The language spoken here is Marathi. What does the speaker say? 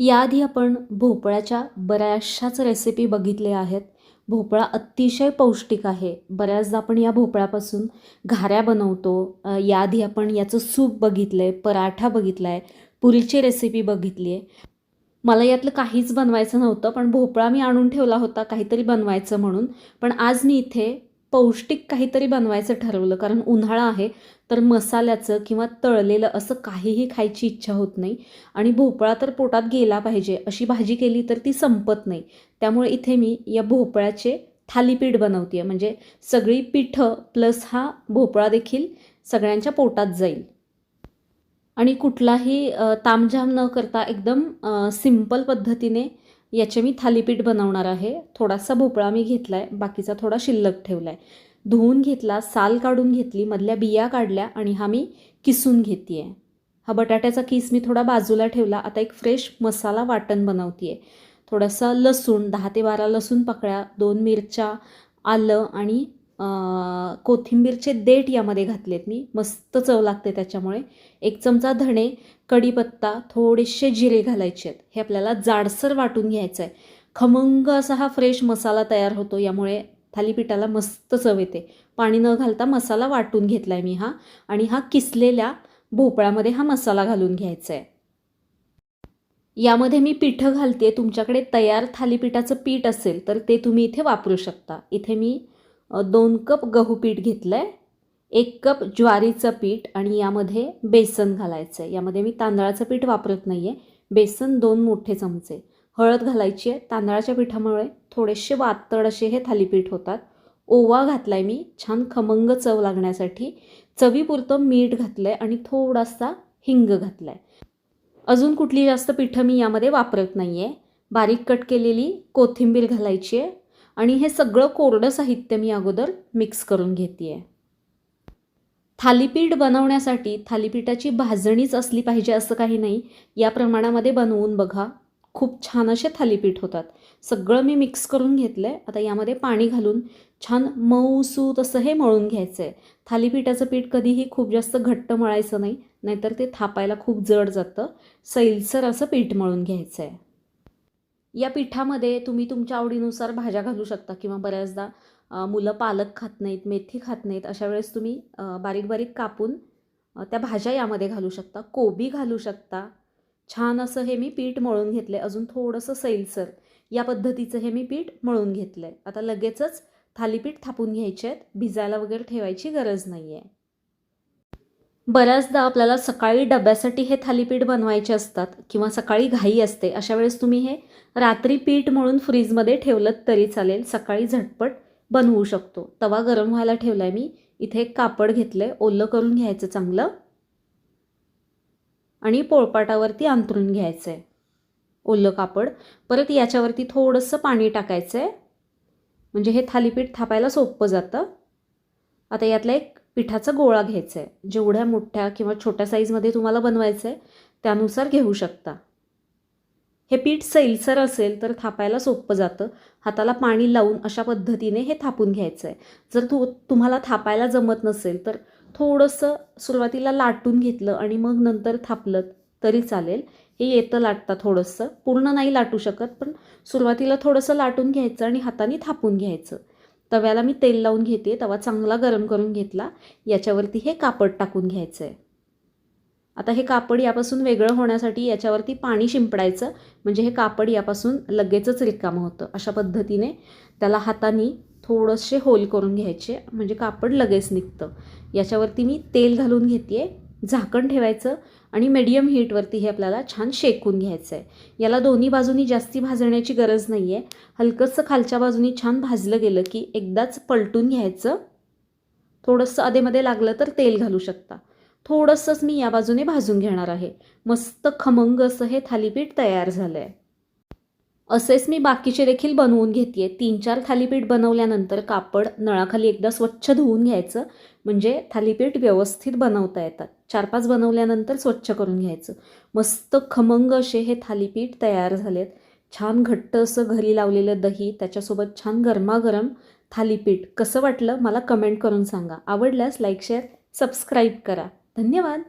याआधी आपण भोपळ्याच्या बऱ्याचशाच रेसिपी बघितल्या आहेत. भोपळा अतिशय पौष्टिक आहे. बऱ्याचदा आपण या भोपळ्यापासून घाऱ्या बनवतो. याआधी आपण याचं सूप बघितलं आहे पराठा बघितला आहे पुरीची रेसिपी बघितली आहे मला यातलं काहीच बनवायचं नव्हतं पण भोपळा मी आणून ठेवला होता काहीतरी बनवायचं म्हणून. पण आज मी इथे पौष्टिक काहीतरी बनवायचं ठरवलं. कारण उन्हाळा आहे तर मसाल्याचं किंवा तळलेलं असं काहीही खायची इच्छा होत नाही. आणि भोपळा तर पोटात गेला पाहिजे. अशी भाजी केली तर ती संपत नाही. त्यामुळे इथे मी या भोपळ्याचे थालीपीठ बनवते म्हणजे सगळी पिठं प्लस हा भोपळा देखील सगळ्यांच्या पोटात जाईल. आणि कुठलाही तामझाम न करता एकदम सिंपल पद्धतीने याचे मी थालीपीठ बनवणार आहे. थोडासा भोपळा मी घेतला आहे बाकीचा थोडा शिल्लक ठेवला आहे धुवून घेतला साल काढून घेतली मधल्या बिया काढल्या आणि हा मी किसून घेते आहे हा बटाट्याचा किस मी थोडा बाजूला ठेवला. आता एक फ्रेश मसाला वाटण बनवते आहे थोडासा लसूण दहा ते बारा लसूण पकळ्या दोन मिरच्या आलं आणि कोथिंबीरचे देठ यामध्ये घातलेत मी. मस्त चव लागते त्याच्यामुळे. एक चमचा धणे कढीपत्ता थोडेसे जिरे घालायचे आहेत. हे आपल्याला जाडसर वाटून घ्यायचं आहे खमंग असा हा फ्रेश मसाला तयार होतो यामुळे थालीपीठाला मस्त चव येते. पाणी न घालता मसाला वाटून घेतला आहे मी हा. आणि हा किसलेल्या भोपळ्यामध्ये हा मसाला घालून घ्यायचा आहे यामध्ये मी पिठं घालते तुमच्याकडे तयार थालीपीठाचं पीठ असेल तर ते तुम्ही इथे वापरू शकता. इथे मी दोन कप गहू पीठ घेतलं आहे एक कप ज्वारीचं पीठ आणि यामध्ये बेसन घालायचं आहे यामध्ये मी तांदळाचं पीठ वापरत नाही आहे बेसन दोन मोठे चमचे. हळद घालायची आहे तांदळाच्या पिठामुळे थोडेसे वातड असे हे थालीपीठ होतात. ओवा घातला आहे मी छान खमंग चव लागण्यासाठी. चवीपुरतं मीठ घातलं आहे आणि थोडासा हिंग घातला आहे अजून कुठली जास्त पिठं मी यामध्ये वापरत नाही आहे बारीक कट केलेली कोथिंबीर घालायची आहे आणि हे सगळं कोरडं साहित्य मी अगोदर मिक्स करून घेते आहे थालीपीठ बनवण्यासाठी थालीपीठाची भाजणीच असली पाहिजे असं काही नाही. या प्रमाणामध्ये बनवून बघा. खूप छान असे थालीपीठ होतात. सगळं मी मिक्स करून घेतलं आहे आता यामध्ये पाणी घालून छान मऊसूत असं हे मळून घ्यायचं आहे थालीपीठाचं पीठ कधीही खूप जास्त घट्ट मळायचं नाही नाहीतर ते थापायला खूप जड जातं. सैलसर असं पीठ मळून घ्यायचं आहे या पिठामध्ये तुम्ही तुमच्या आवडीनुसार भाज्या घालू शकता किंवा बऱ्याचदा मुलं पालक खात नाहीत मेथी खात नाहीत अशा वेळेस तुम्ही बारीक बारीक कापून त्या भाज्या यामध्ये घालू शकता. कोबी घालू शकता. छान असं हे मी पीठ मळून घेतलं आहे अजून थोडंसं सैलसर या पद्धतीचं हे मी पीठ मळून घेतलं आहे आता लगेचच थालीपीठ थापून घ्यायचे आहेत. भिजायला वगैरे ठेवायची गरज नाही आहे बऱ्याचदा आपल्याला सकाळी डब्यासाठी हे थालीपीठ बनवायचे असतात किंवा सकाळी घाई असते अशा वेळेस तुम्ही हे रात्री पीठ मळून फ्रीजमध्ये ठेवलं तरी चालेल. सकाळी झटपट बनवू शकतो. तवा गरम व्हायला ठेवला आहे मी. इथे एक कापड घेतलं आहे ओलं करून घ्यायचं चांगलं. आणि पोळपाटावरती अंतरून घ्यायचं आहे ओलं कापड. परत याच्यावरती थोडंसं पाणी टाकायचं आहे म्हणजे हे थालीपीठ थापायला सोपं जातं. आता यातला एक पिठाचा गोळा घ्यायचा आहे जेवढ्या मोठ्या किंवा छोट्या साईजमध्ये तुम्हाला बनवायचं आहे त्यानुसार घेऊ शकता. हे पीठ सैलसर असेल तर थापायला सोपं जातं. हाताला पाणी लावून अशा पद्धतीने हे थापून घ्यायचं आहे जर तू तुम्हाला थापायला जमत नसेल तर थोडंसं सुरुवातीला लाटून घेतलं आणि मग नंतर थापलं तरी चालेल. हे येतं लाटता थोडंसं. पूर्ण नाही लाटू शकत पण सुरुवातीला थोडंसं लाटून घ्यायचं आणि हाताने थापून घ्यायचं. तव्याला मी तेल लावून घेते तवा चांगला गरम करून घेतला. याच्यावरती हे कापड टाकून घ्यायचं आहे आता हे कापड यापासून वेगळं होण्यासाठी याच्यावरती पाणी शिंपडायचं. म्हणजे हे कापड यापासून लगेचच रिकामं होतं अशा पद्धतीने. त्याला हाताने थोडंसे होल करून घ्यायचे. म्हणजे कापड लगेच निघतं. याच्यावरती मी तेल घालून घेते झाकण ठेवायचं आणि मीडियम हीटवरती हे आपल्याला छान शेकून घ्यायचं आहे याला दोन्ही बाजूनी जास्ती भाजण्याची गरज नाही आहे हलकंसं खालच्या बाजूनी छान भाजलं गेलं की एकदाच पलटून घ्यायचं. थोडंसं अधेमध्ये लागलं तर तेल घालू शकता. थोडंसंच मी या बाजूने भाजून घेणार आहे. मस्त खमंग असं हे थालीपीठ तयार झालं आहे असेच मी बाकीचे देखील बनवून घेते तीन चार थालीपीठ बनवल्यानंतर कापड नळाखाली एकदा स्वच्छ धुवून घ्यायचं. म्हणजे थालीपीठ व्यवस्थित बनवता येतात. चार पाच बनवल्यानंतर स्वच्छ करून घ्यायचं. मस्त खमंग असे हे थालीपीठ तयार झालेत. छान घट्ट असं घरी लावलेलं दही त्याच्यासोबत छान गरमागरम थालीपीठ. कसं वाटलं? मला कमेंट करून सांगा. आवडल्यास लाईक शेअर सबस्क्राईब करा. धन्यवाद!